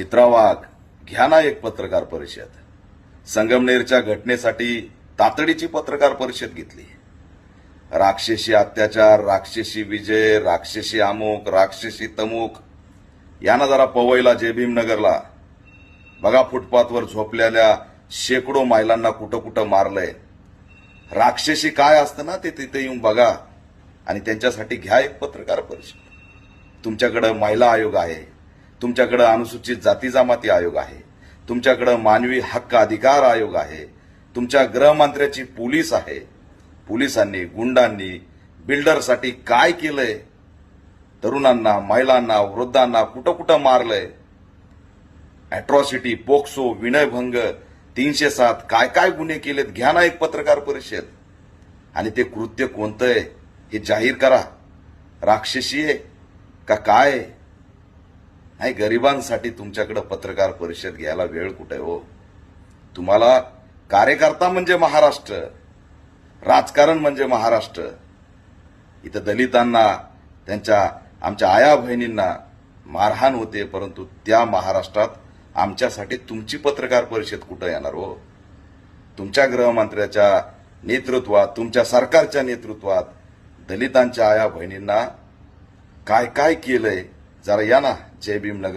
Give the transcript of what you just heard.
चित्रा वाघ घ्या ना एक पत्रकार परिषद. संगमनेरच्या घटनेसाठी तातडीची पत्रकार परिषद घेतली. राक्षसी अत्याचार राक्षसी विजय राक्षसी अमुक राक्षसी तमुक यानं जरा पवईला जे भीमनगरला बघा फुटपाथवर झोपलेल्या शेकडो महिलांना कुठं कुठं मारलंय. राक्षसी काय असतं ना ते तिथे येऊन बघा आणि त्यांच्यासाठी घ्या एक पत्रकार परिषद. तुमच्याकडं महिला आयोग आहे. तुमच्याकडं अनुसूचित जाती जमाती आयोग आहे. तुमच्याकडं मानवी हक्क अधिकार आयोग आहे. तुमच्या गृहमंत्र्याची पोलीस आहे. पोलिसांनी गुंडांनी बिल्डरसाठी काय केलंय? तरुणांना महिलांना वृद्धांना कुठं कुठं मारलंय? अॅट्रॉसिटी पोक्सो विनयभंग तीनशे सात काय काय गुन्हे केलेत? घ्या ना एक पत्रकार परिषद. आणि ते कृत्य कोणतं आहे हे जाहीर करा. राक्षसी आहे का काय आहे? नाही गरिबांसाठी तुमच्याकडे पत्रकार परिषद घ्यायला वेळ कुठे हो? तुम्हाला कार्यकर्ता म्हणजे महाराष्ट्र राजकारण म्हणजे महाराष्ट्र. इथं दलितांना त्यांच्या आमच्या आया बहिणींना मारहाण होते परंतु त्या महाराष्ट्रात आमच्यासाठी तुमची पत्रकार परिषद कुठं येणार हो? तुमच्या गृहमंत्र्याच्या नेतृत्वात तुमच्या सरकारच्या नेतृत्वात दलितांच्या आया बहिणींना काय काय केलंय जरा या ना. जय भीमनगर.